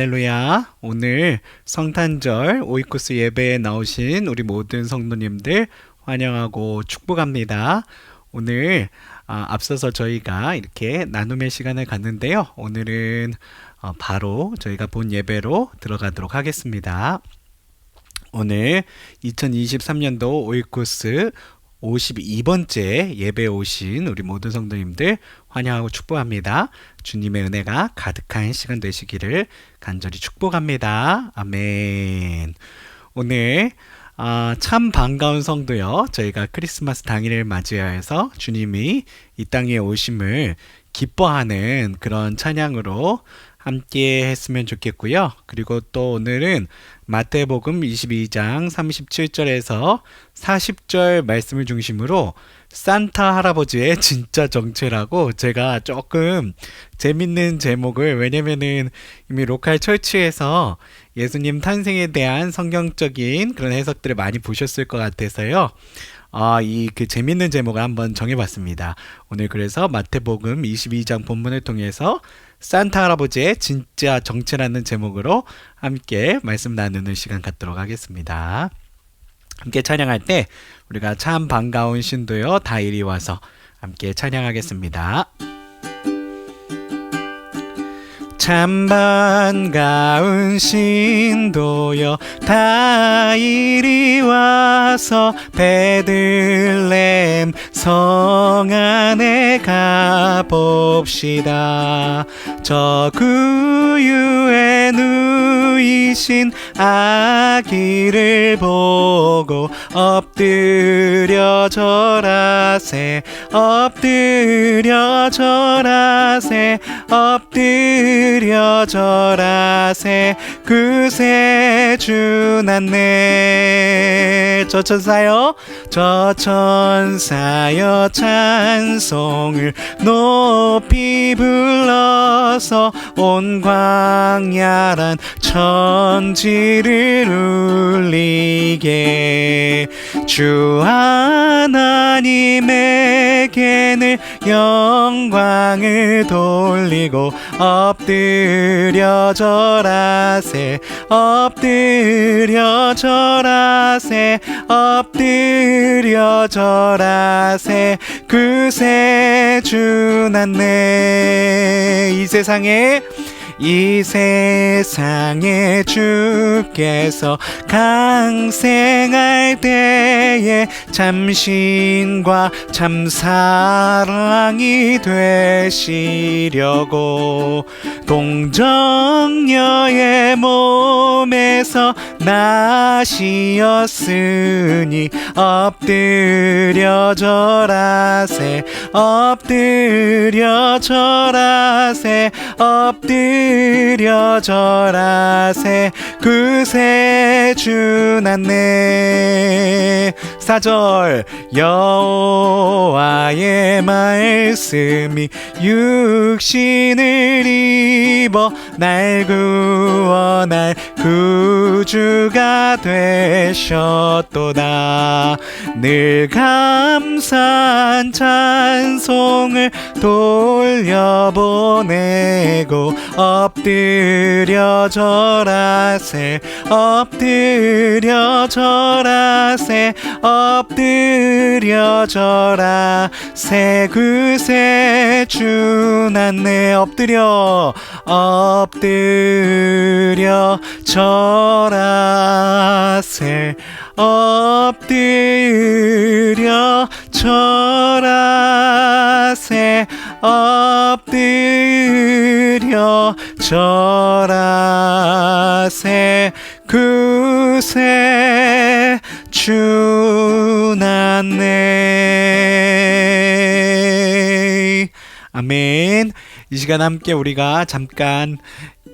할렐루야. 오늘 성탄절 오이코스 예배에 나오신 우리 모든 성도님들 환영하고 축복합니다. 오늘 아, 앞서서 저희가 이렇게 나눔의 시간을 갖는데요. 오늘은 어, 바로 저희가 본 예배로 들어가도록 하겠습니다. 오늘 2023년도 오이코스 52번째 예배 오신 우리 모든 성도님들 환영하고 축복합니다. 주님의 은혜가 가득한 시간 되시기를 간절히 축복합니다. 아멘. 오늘 아, 참 반가운 성도요. 저희가 크리스마스 당일을 맞이하여서 주님이 이 땅에 오심을 기뻐하는 그런 찬양으로 함께 했으면 좋겠고요. 그리고 또 오늘은 마태복음 22장 37절에서 40절 말씀을 중심으로 산타 할아버지의 진짜 정체라고 제가 조금 재밌는 제목을 왜냐면은 이미 로컬 철치에서 예수님 탄생에 대한 성경적인 그런 해석들을 많이 보셨을 것 같아서요. 아, 이 그 재밌는 제목을 한번 정해봤습니다. 오늘 그래서 마태복음 22장 본문을 통해서 산타 할아버지의 진짜 정체라는 제목으로 함께 말씀 나누는 시간 갖도록 하겠습니다. 함께 찬양할 때 우리가 참 반가운 신도요 다 이리 와서 함께 찬양하겠습니다. 참 반가운 신도여 다 이리 와서 베들렘 성 안에 가봅시다. 저 구유에 누이신 아기를 보고 엎드려 절하세 엎드려 절하세 엎드려 절하세. 그새 주 났네 저 천사여 저 천사여 찬송을 높이 불러서 온 광야란 천 지를 울리게 주 하나님에게는 영광을 돌리고 엎드려 절하세 엎드려 절하세 엎드려 절하세. 그새 주 났네 이 세상에 이 세상에 주께서 강생할 때에 참신과 참사랑이 되시려고 동정녀의 몸에서 나시었으니 엎드려 절하세 엎드려 절하세 엎드려 절하세. 그새 주 났네 사절. 여호와의 말씀이 육신을 입어 날날 구주가 되셨도다. 늘 감사한 찬송을 돌려보내고 엎드려 절하세 엎드려 절하세 엎드려 절하세 그새 주 났네. 엎드려 엎드려 절하세 엎드려 절하세 엎드려 절하세 그새 주 났네 아멘 이 시간 함께 우리가 잠깐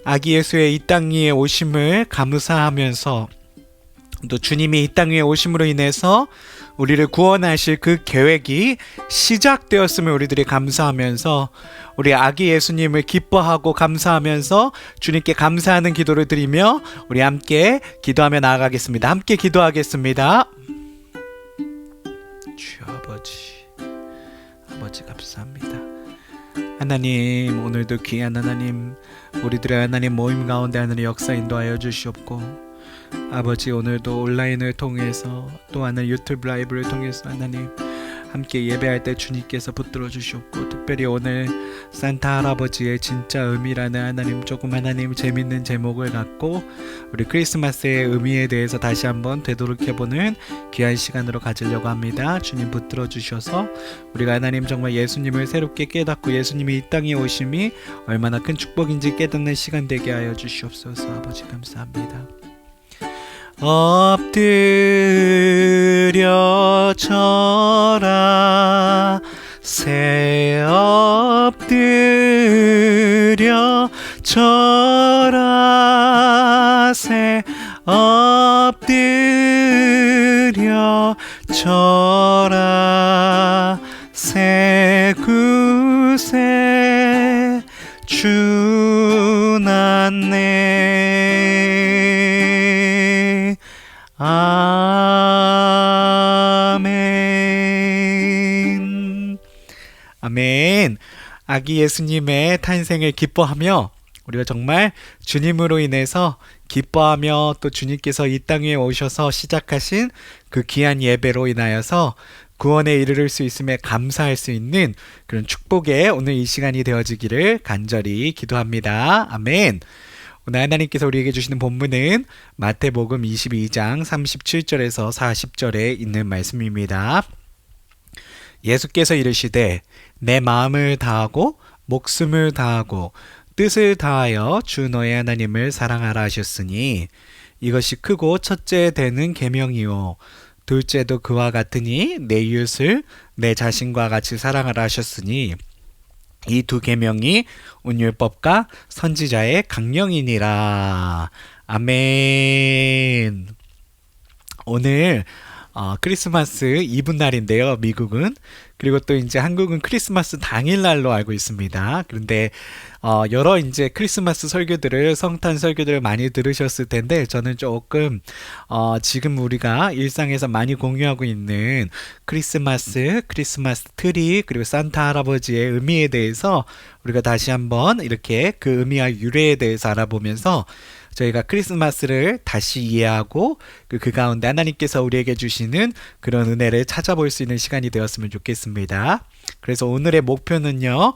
아기 예수의 이 땅 위에 오심을 감사하면서 또 주님이 이 땅 위에 오심으로 인해서 우리를 구원하실 그 계획이 시작되었음을 우리들이 감사하면서 우리 아기 예수님을 기뻐하고 감사하면서 주님께 감사하는 기도를 드리며 우리 함께 기도하며 나아가겠습니다. 함께 기도하겠습니다. 아버지 감사합니다. 하나님 오늘도 귀한 하나님 우리들의 하나님 모임 가운데 하나님 역사 인도하여 주시옵고 아버지 오늘도 온라인을 통해서 또 하나님 유튜브 라이브를 통해서 하나님 함께 예배할 때 주님께서 붙들어 주시옵고 특별히 오늘 산타 할아버지의 진짜 의미라는 하나님 조금 하나님 재밌는 제목을 갖고 우리 크리스마스의 의미에 대해서 다시 한번 되돌이켜보는 귀한 시간으로 가지려고 합니다. 주님 붙들어 주셔서 우리가 하나님 정말 예수님을 새롭게 깨닫고 예수님이 이 땅에 오심이 얼마나 큰 축복인지 깨닫는 시간 되게 하여 주시옵소서 아버지 감사합니다. 엎드려 절하 새 엎드려 절하 새 아기 예수님의 탄생을 기뻐하며 우리가 정말 주님으로 인해서 기뻐하며 또 주님께서 이 땅에 오셔서 시작하신 그 귀한 예배로 인하여서 구원에 이르를 수 있음에 감사할 수 있는 그런 축복의 오늘 이 시간이 되어지기를 간절히 기도합니다. 아멘. 오늘 하나님께서 우리에게 주시는 본문은 마태복음 22장 37절에서 40절에 있는 말씀입니다. 예수께서 이르시되 내 마음을 다하고 목숨을 다하고 뜻을 다하여 주 너의 하나님을 사랑하라 하셨으니 이것이 크고 첫째 되는 계명이요. 둘째도 그와 같으니 내 이웃을 내 자신과 같이 사랑하라 하셨으니 이 두 계명이 온율법과 선지자의 강령이니라. 아멘. 오늘 어, 크리스마스 이브 날인데요, 미국은. 그리고 또 이제 한국은 크리스마스 당일날로 알고 있습니다. 그런데 어, 여러 이제 크리스마스 설교들을 성탄 설교들을 많이 들으셨을 텐데 저는 조금 어, 지금 우리가 일상에서 많이 공유하고 있는 크리스마스, 크리스마스 트리 그리고 산타 할아버지의 의미에 대해서 우리가 다시 한번 이렇게 그 의미와 유래에 대해서 알아보면서 저희가 크리스마스를 다시 이해하고 그, 그 가운데 하나님께서 우리에게 주시는 그런 은혜를 찾아볼 수 있는 시간이 되었으면 좋겠습니다. 그래서 오늘의 목표는요.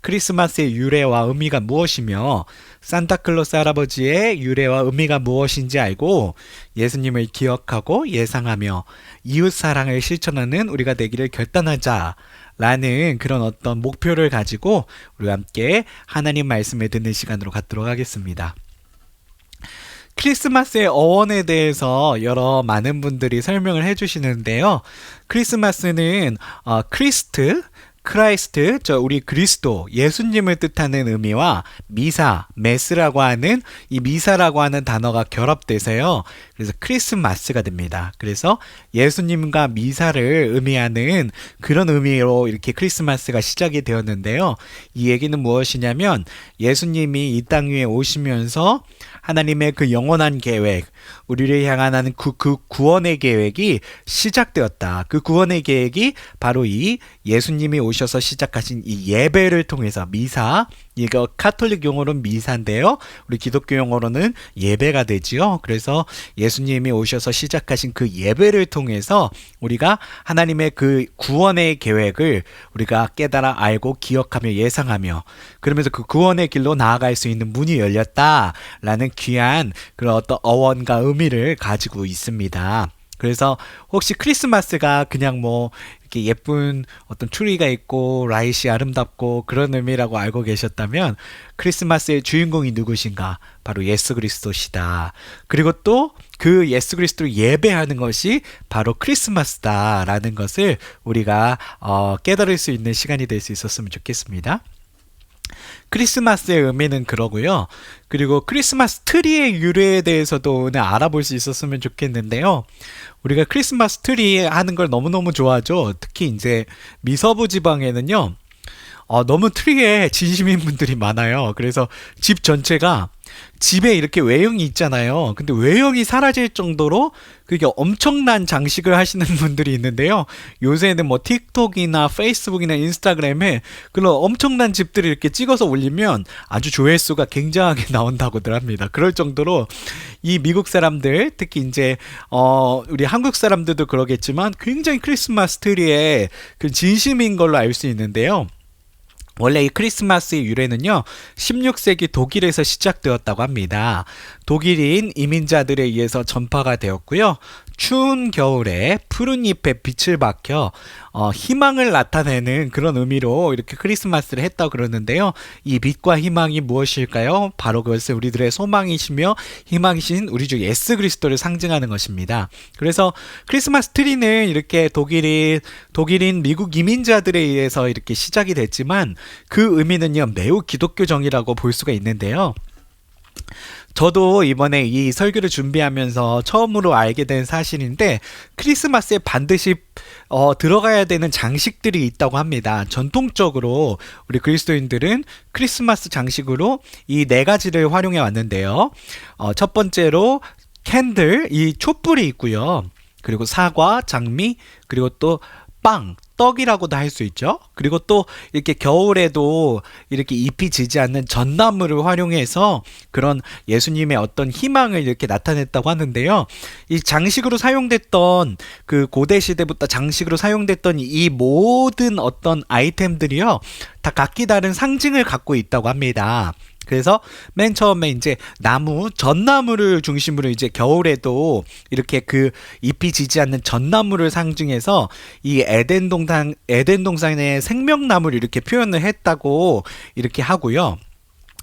크리스마스의 유래와 의미가 무엇이며 산타클로스 할아버지의 유래와 의미가 무엇인지 알고 예수님을 기억하고 예상하며 이웃 사랑을 실천하는 우리가 되기를 결단하자. 라는 그런 어떤 목표를 가지고 우리가 함께 하나님 말씀을 듣는 시간으로 갖도록 하겠습니다. 크리스마스의 어원에 대해서 여러 많은 분들이 설명을 해주시는데요. 크리스마스는 어, 크리스트, 크라이스트, 저 우리 그리스도, 예수님을 뜻하는 의미와 미사, 메스라고 하는 이 미사라고 하는 단어가 결합돼서요. 그래서 크리스마스가 됩니다. 그래서 예수님과 미사를 의미하는 그런 의미로 이렇게 크리스마스가 시작이 되었는데요. 이 얘기는 무엇이냐면 예수님이 이 땅 위에 오시면서 하나님의 그 영원한 계획, 우리를 향한 그, 그 구원의 계획이 시작되었다. 그 구원의 계획이 바로 이 예수님이 오셔서 시작하신 이 예배를 통해서 미사, 이거 카톨릭 용어로는 미사인데요. 우리 기독교 용어로는 예배가 되지요. 그래서 예수님이 오셔서 시작하신 그 예배를 통해서 우리가 하나님의 그 구원의 계획을 우리가 깨달아 알고 기억하며 예상하며 그러면서 그 구원의 길로 나아갈 수 있는 문이 열렸다라는 귀한 그런 어떤 어원과 의미를 가지고 있습니다. 그래서 혹시 크리스마스가 그냥 뭐 이렇게 예쁜 어떤 추리가 있고 라이시 아름답고 그런 의미라고 알고 계셨다면 크리스마스의 주인공이 누구신가? 바로 예수 그리스도시다. 그리고 또 그 예수 그리스도를 예배하는 것이 바로 크리스마스다라는 것을 우리가 어, 깨달을 수 있는 시간이 될 수 있었으면 좋겠습니다. 크리스마스의 의미는 그러고요. 그리고 크리스마스 트리의 유래에 대해서도 오늘 알아볼 수 있었으면 좋겠는데요. 우리가 크리스마스 트리 하는 걸 너무너무 좋아하죠. 특히 이제 미서부 지방에는요. 어, 너무 트리에 진심인 분들이 많아요. 그래서 집 전체가 집에 이렇게 외형이 있잖아요. 근데 외형이 사라질 정도로 그 그게 엄청난 장식을 하시는 분들이 있는데요. 요새는 뭐 틱톡이나 페이스북이나 인스타그램에 그런 엄청난 집들을 이렇게 찍어서 올리면 아주 조회수가 굉장하게 나온다고들 합니다. 그럴 정도로 이 미국 사람들 특히 이제 어 우리 한국 사람들도 그러겠지만 굉장히 크리스마스 트리에 그 진심인 걸로 알 수 있는데요. 원래 이 크리스마스의 유래는요, 16세기 독일에서 시작되었다고 합니다. 독일인 이민자들에 의해서 전파가 되었고요. 추운 겨울에 푸른 잎에 빛을 박혀 어, 희망을 나타내는 그런 의미로 이렇게 크리스마스를 했다고 그러는데요. 이 빛과 희망이 무엇일까요? 바로 그것은 우리들의 소망이시며 희망이신 우리 주 예수 그리스도를 상징하는 것입니다. 그래서 크리스마스 트리는 이렇게 독일인 독일인 미국 이민자들에 의해서 이렇게 시작이 됐지만 그 의미는요 매우 기독교정이라고 볼 수가 있는데요. 저도 이번에 이 설교를 준비하면서 처음으로 알게 된 사실인데 크리스마스에 반드시 어, 들어가야 되는 장식들이 있다고 합니다. 전통적으로 우리 그리스도인들은 크리스마스 장식으로 이 네 가지를 활용해 왔는데요. 어, 첫 번째로 캔들, 이 촛불이 있고요. 그리고 사과, 장미, 그리고 또 빵, 떡이라고도 할 수 있죠. 그리고 또 이렇게 겨울에도 이렇게 잎이 지지 않는 전나무를 활용해서 그런 예수님의 어떤 희망을 이렇게 나타냈다고 하는데요. 이 장식으로 사용됐던 그 고대 시대부터 장식으로 사용됐던 이 모든 어떤 아이템들이요. 다 각기 다른 상징을 갖고 있다고 합니다. 그래서 맨 처음에 이제 나무, 전나무를 중심으로 이제 겨울에도 이렇게 그 잎이 지지 않는 전나무를 상징해서 이 에덴 동산, 에덴 동산의 생명나무를 이렇게 표현을 했다고 이렇게 하고요.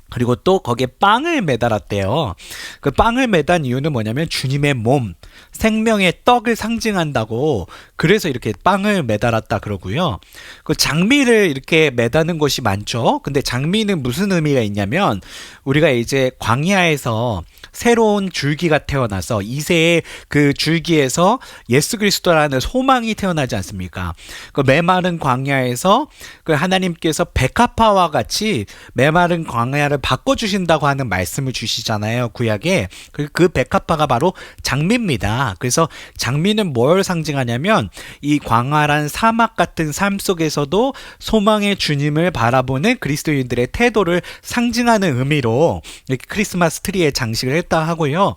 그리고 또 거기에 빵을 매달았대요. 그 빵을 매단 이유는 뭐냐면 주님의 몸, 생명의 떡을 상징한다고 그래서 이렇게 빵을 매달았다 그러고요. 그 장미를 이렇게 매다는 것이 많죠. 근데 장미는 무슨 의미가 있냐면 우리가 이제 광야에서 새로운 줄기가 태어나서 이세의 그 줄기에서 예수 그리스도라는 소망이 태어나지 않습니까? 그 메마른 광야에서 그 하나님께서 백합화와 같이 메마른 광야를 바꿔 주신다고 하는 말씀을 주시잖아요. 구약에. 그, 그 백합화가 바로 장미입니다. 그래서 장미는 뭘 상징하냐면 이 광활한 사막 같은 삶 속에서도 소망의 주님을 바라보는 그리스도인들의 태도를 상징하는 의미로 이렇게 크리스마스 트리에 장식을 했다 하고요.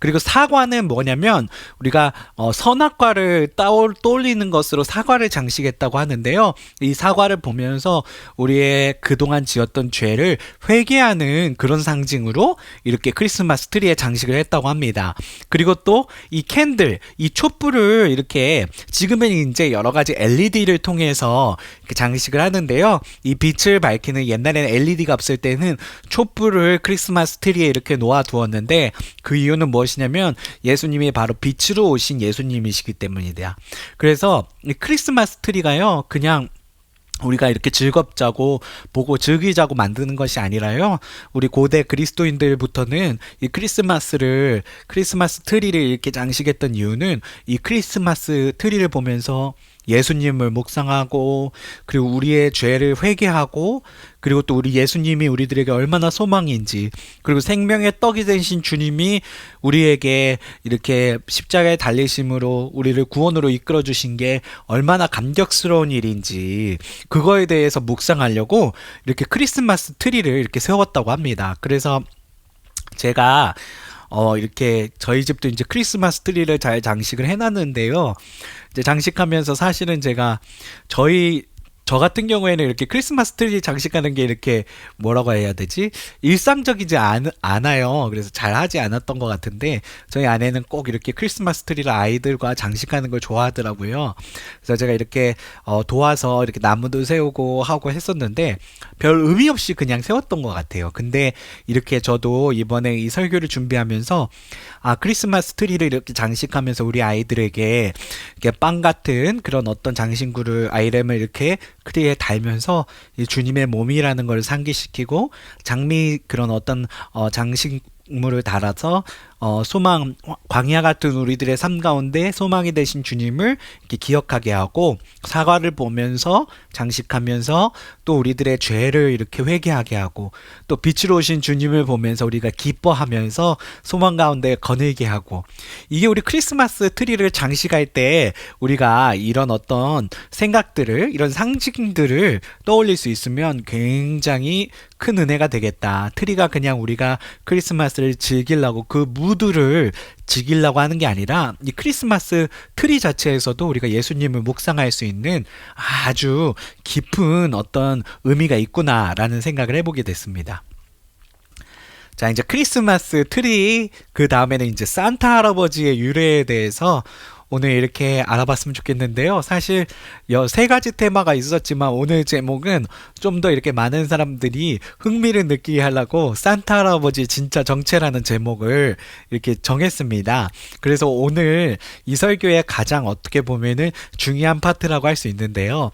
그리고 사과는 뭐냐면 우리가 어, 선악과를 따올, 떠올리는 것으로 사과를 장식했다고 하는데요. 이 사과를 보면서 우리의 그동안 지었던 죄를 회개하는 그런 상징으로 이렇게 크리스마스 트리에 장식을 했다고 합니다. 그리고 또 이 캔들, 이 촛불을 이렇게 지금은 이제 여러 가지 LED를 통해서 장식을 하는데요. 이 빛을 밝히는 옛날에는 LED가 없을 때는 촛불을 크리스마스 트리에 이렇게 놓아 두었는데 그 이유는 무엇이냐면 예수님이 바로 빛으로 오신 예수님이시기 때문이다. 그래서 이 크리스마스 트리가요. 그냥 우리가 이렇게 즐겁자고 보고 즐기자고 만드는 것이 아니라요. 우리 고대 그리스도인들부터는 이 크리스마스를 크리스마스 트리를 이렇게 장식했던 이유는 이 크리스마스 트리를 보면서 예수님을 묵상하고 그리고 우리의 죄를 회개하고 그리고 또 우리 예수님이 우리들에게 얼마나 소망인지 그리고 생명의 떡이 되신 주님이 우리에게 이렇게 십자가에 달리심으로 우리를 구원으로 이끌어 주신 게 얼마나 감격스러운 일인지 그거에 대해서 묵상하려고 이렇게 크리스마스 트리를 이렇게 세웠다고 합니다. 그래서 제가 어, 이렇게 저희 집도 이제 크리스마스 트리를 잘 장식을 해놨는데요. 이제 장식하면서 사실은 제가 저희 저 같은 경우에는 이렇게 크리스마스 트리 장식하는 게 이렇게 뭐라고 해야 되지? 일상적이지 않, 않아요. 그래서 잘 하지 않았던 것 같은데, 저희 아내는 꼭 이렇게 크리스마스 트리를 아이들과 장식하는 걸 좋아하더라고요. 그래서 제가 이렇게 어, 도와서 이렇게 나무도 세우고 하고 했었는데, 별 의미 없이 그냥 세웠던 것 같아요. 근데 이렇게 저도 이번에 이 설교를 준비하면서, 아, 크리스마스 트리를 이렇게 장식하면서 우리 아이들에게 이렇게 빵 같은 그런 어떤 장신구를, 아이램을 이렇게 크리에 달면서 이 주님의 몸이라는 걸 상기시키고 장미 그런 어떤 어, 장식물을 달아서 어, 소망 광야 같은 우리들의 삶 가운데 소망이 되신 주님을 이렇게 기억하게 하고 사과를 보면서 장식하면서 또 우리들의 죄를 이렇게 회개하게 하고 또 빛으로 오신 주님을 보면서 우리가 기뻐하면서 소망 가운데 거닐게 하고 이게 우리 크리스마스 트리를 장식할 때 우리가 이런 어떤 생각들을 이런 상징들을 떠올릴 수 있으면 굉장히 큰 은혜가 되겠다. 트리가 그냥 우리가 크리스마스를 즐기려고 그무 드를 즐기려고 하는 게 아니라 이 크리스마스 트리 자체에서도 우리가 예수님을 묵상할 수 있는 아주 깊은 어떤 의미가 있구나라는 생각을 해보게 됐습니다. 자, 이제 크리스마스 트리, 그 다음에는 이제 산타 할아버지의 유래에 대해서 오늘 이렇게 알아봤으면 좋겠는데요. 사실 여세 가지 테마가 있었지만 오늘 제목은 좀 더 이렇게 많은 사람들이 흥미를 느끼게 하려고 산타 할아버지 진짜 정체라는 제목을 이렇게 정했습니다. 그래서 오늘 이 설교의 가장 어떻게 보면은 중요한 파트라고 할 수 있는데요.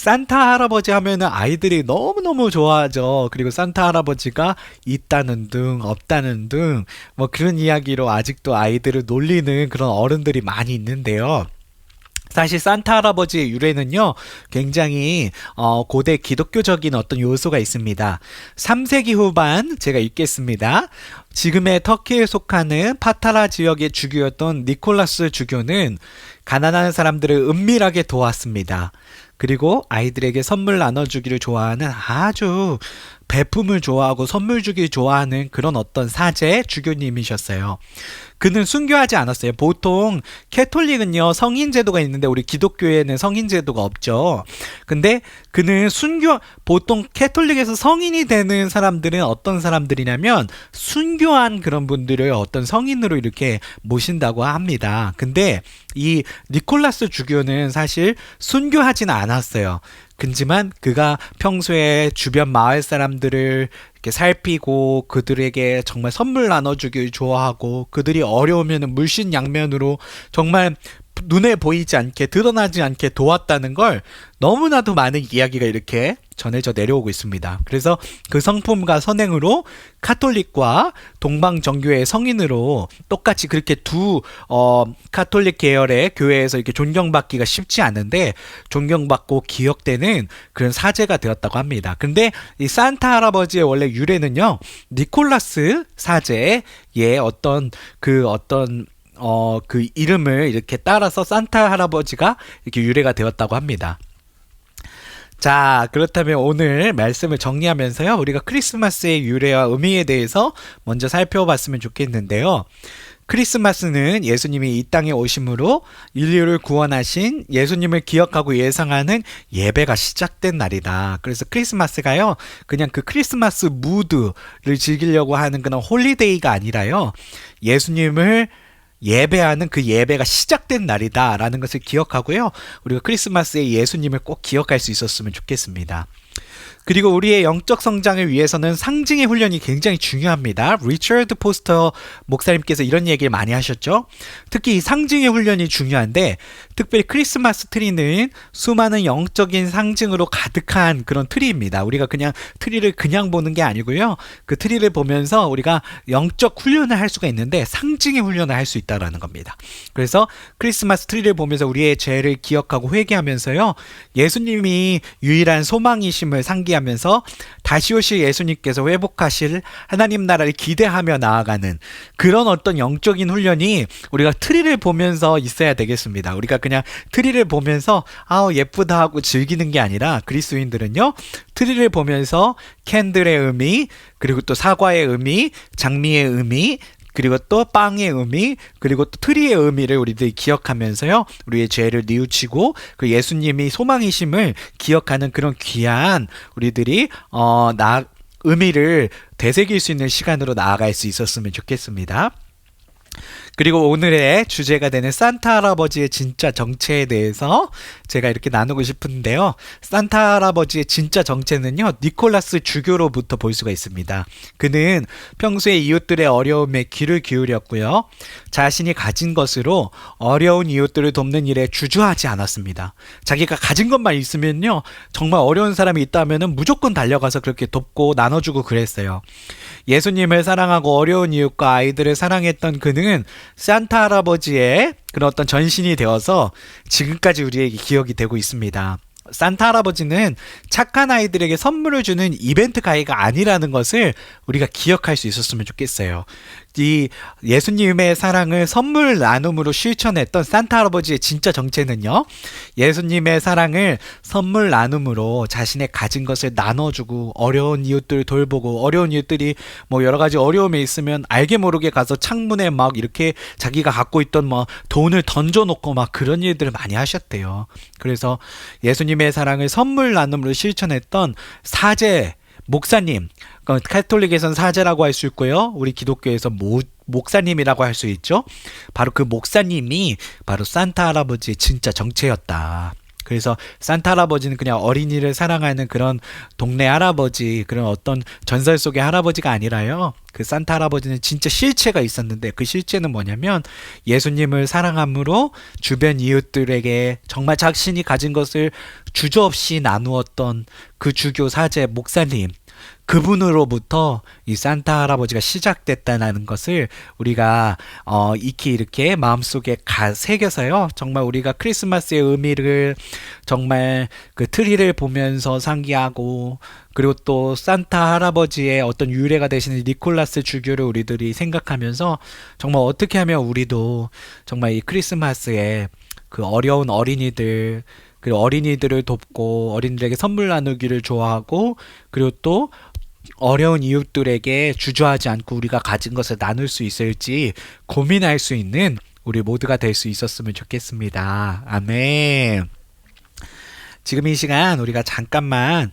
산타 할아버지 하면은 아이들이 너무너무 좋아하죠. 그리고 산타 할아버지가 있다는 등, 없다는 등, 뭐 그런 이야기로 아직도 아이들을 놀리는 그런 어른들이 많이 있는데요. 사실 산타 할아버지의 유래는요, 굉장히, 어, 고대 기독교적인 어떤 요소가 있습니다. 3세기 후반, 제가 읽겠습니다. 지금의 터키에 속하는 파타라 지역의 주교였던 니콜라스 주교는 가난한 사람들을 은밀하게 도왔습니다. 그리고 아이들에게 선물 나눠주기를 좋아하는 아주 배품을 좋아하고 선물 주기 좋아하는 그런 어떤 사제 주교님이셨어요. 그는 순교하지 않았어요. 보통 캐톨릭은요 성인 제도가 있는데 우리 기독교에는 성인 제도가 없죠. 근데 그는 순교 보통 캐톨릭에서 성인이 되는 사람들은 어떤 사람들이냐면 순교한 그런 분들을 어떤 성인으로 이렇게 모신다고 합니다. 근데 이 니콜라스 주교는 사실 순교하지는 않았어요. 근지만 그가 평소에 주변 마을 사람들을 이렇게 살피고 그들에게 정말 선물 나눠주길 좋아하고 그들이 어려우면 물신양면으로 정말 눈에 보이지 않게 드러나지 않게 도왔다는 걸 너무나도 많은 이야기가 이렇게 전해져 내려오고 있습니다. 그래서 그 성품과 선행으로 카톨릭과 동방 정교회 성인으로 똑같이 그렇게 두 어, 카톨릭 계열의 교회에서 이렇게 존경받기가 쉽지 않은데 존경받고 기억되는 그런 사제가 되었다고 합니다. 근데 이 산타 할아버지의 원래 유래는요 니콜라스 사제의 어떤 그 어떤 어, 그 이름을 이렇게 따라서 산타 할아버지가 이렇게 유래가 되었다고 합니다. 자, 그렇다면 오늘 말씀을 정리하면서요. 우리가 크리스마스의 유래와 의미에 대해서 먼저 살펴봤으면 좋겠는데요. 크리스마스는 예수님이 이 땅에 오심으로 인류를 구원하신 예수님을 기억하고 예상하는 예배가 시작된 날이다. 그래서 크리스마스가요, 그냥 그 크리스마스 무드를 즐기려고 하는 그런 홀리데이가 아니라요, 예수님을 예배하는 그 예배가 시작된 날이다라는 것을 기억하고요. 우리가 크리스마스에 예수님을 꼭 기억할 수 있었으면 좋겠습니다. 그리고 우리의 영적 성장을 위해서는 상징의 훈련이 굉장히 중요합니다. 리처드 포스터 목사님께서 이런 얘기를 많이 하셨죠. 특히 이 상징의 훈련이 중요한데 특별히 크리스마스 트리는 수많은 영적인 상징으로 가득한 그런 트리입니다. 우리가 그냥 트리를 그냥 보는 게 아니고요. 그 트리를 보면서 우리가 영적 훈련을 할 수가 있는데 상징의 훈련을 할 수 있다라는 겁니다. 그래서 크리스마스 트리를 보면서 우리의 죄를 기억하고 회개하면서요. 예수님이 유일한 소망이심을 상기하면서 다시 오실 예수님께서 회복하실 하나님 나라를 기대하며 나아가는 그런 어떤 영적인 훈련이 우리가 트리를 보면서 있어야 되겠습니다. 우리가 그냥 트리를 보면서 아우 예쁘다 하고 즐기는 게 아니라 그리스도인들은요. 트리를 보면서 캔들의 의미, 그리고 또 사과의 의미, 장미의 의미, 그리고 또 빵의 의미, 그리고 또 트리의 의미를 우리들이 기억하면서요, 우리의 죄를 뉘우치고 그 예수님이 소망이심을 기억하는 그런 귀한 우리들이 어, 나 의미를 되새길 수 있는 시간으로 나아갈 수 있었으면 좋겠습니다. 그리고 오늘의 주제가 되는 산타 할아버지의 진짜 정체에 대해서 제가 이렇게 나누고 싶은데요. 산타 할아버지의 진짜 정체는요, 니콜라스 주교로부터 볼 수가 있습니다. 그는 평소에 이웃들의 어려움에 귀를 기울였고요. 자신이 가진 것으로 어려운 이웃들을 돕는 일에 주저하지 않았습니다. 자기가 가진 것만 있으면요, 정말 어려운 사람이 있다면 무조건 달려가서 그렇게 돕고 나눠주고 그랬어요. 예수님을 사랑하고 어려운 이웃과 아이들을 사랑했던 그는 산타 할아버지의 그런 어떤 전신이 되어서 지금까지 우리에게 기억이 되고 있습니다. 산타 할아버지는 착한 아이들에게 선물을 주는 이벤트 가이가 아니라는 것을 우리가 기억할 수 있었으면 좋겠어요. 이 예수님의 사랑을 선물 나눔으로 실천했던 산타 할아버지의 진짜 정체는요. 예수님의 사랑을 선물 나눔으로 자신의 가진 것을 나눠주고 어려운 이웃들 돌보고 어려운 이웃들이 뭐 여러 가지 어려움에 있으면 알게 모르게 가서 창문에 막 이렇게 자기가 갖고 있던 뭐 돈을 던져놓고 막 그런 일들을 많이 하셨대요. 그래서 예수님의 사랑을 선물 나눔으로 실천했던 사제 목사님, 그 카톨릭에선 사제라고 할 수 있고요. 우리 기독교에서 모, 목사님이라고 할 수 있죠. 바로 그 목사님이 바로 산타 할아버지의 진짜 정체였다. 그래서 산타 할아버지는 그냥 어린이를 사랑하는 그런 동네 할아버지, 그런 어떤 전설 속의 할아버지가 아니라요. 그 산타 할아버지는 진짜 실체가 있었는데 그 실체는 뭐냐면 예수님을 사랑함으로 주변 이웃들에게 정말 자신이 가진 것을 주저없이 나누었던 그 주교 사제 목사님 그분으로부터 이 산타 할아버지가 시작됐다는 것을 우리가 어, 익히 이렇게 마음속에 가 새겨서요. 정말 우리가 크리스마스의 의미를 정말 그 트리를 보면서 상기하고 그리고 또 산타 할아버지의 어떤 유래가 되시는 니콜라스 주교를 우리들이 생각하면서 정말 어떻게 하면 우리도 정말 이 크리스마스에 그 어려운 어린이들 그리고 어린이들을 돕고 어린이들에게 선물 나누기를 좋아하고 그리고 또 어려운 이웃들에게 주저하지 않고 우리가 가진 것을 나눌 수 있을지 고민할 수 있는 우리 모두가 될 수 있었으면 좋겠습니다. 아멘. 지금 이 시간 우리가 잠깐만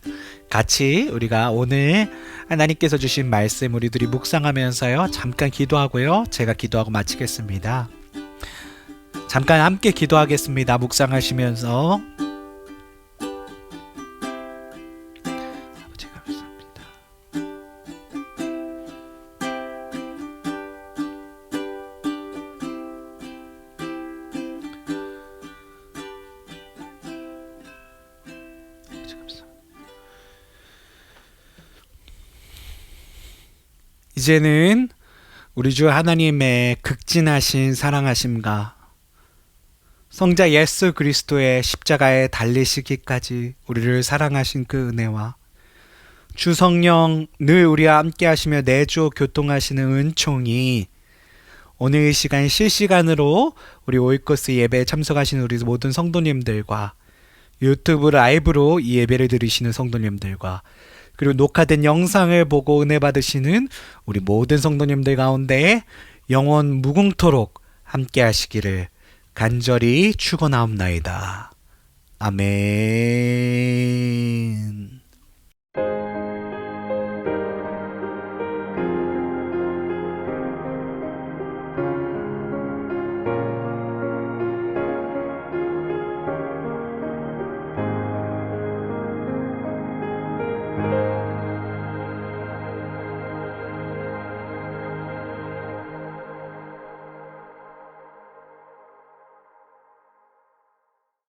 같이 우리가 오늘 하나님께서 주신 말씀 우리들이 묵상하면서요. 잠깐 기도하고요. 제가 기도하고 마치겠습니다. 잠깐 함께 기도하겠습니다. 묵상하시면서 이제는 우리 주 하나님의 극진하신 사랑하심과 성자 예수 그리스도의 십자가에 달리시기까지 우리를 사랑하신 그 은혜와 주 성령 늘 우리와 함께 하시며 내주 교통하시는 은총이 오늘 이 시간 실시간으로 우리 오이코스 예배에 참석하시는 우리 모든 성도님들과 유튜브 라이브로 이 예배를 들으시는 성도님들과 그리고 녹화된 영상을 보고 은혜 받으시는 우리 모든 성도님들 가운데 영원 무궁토록 함께 하시기를 간절히 축원하옵나이다. 아멘.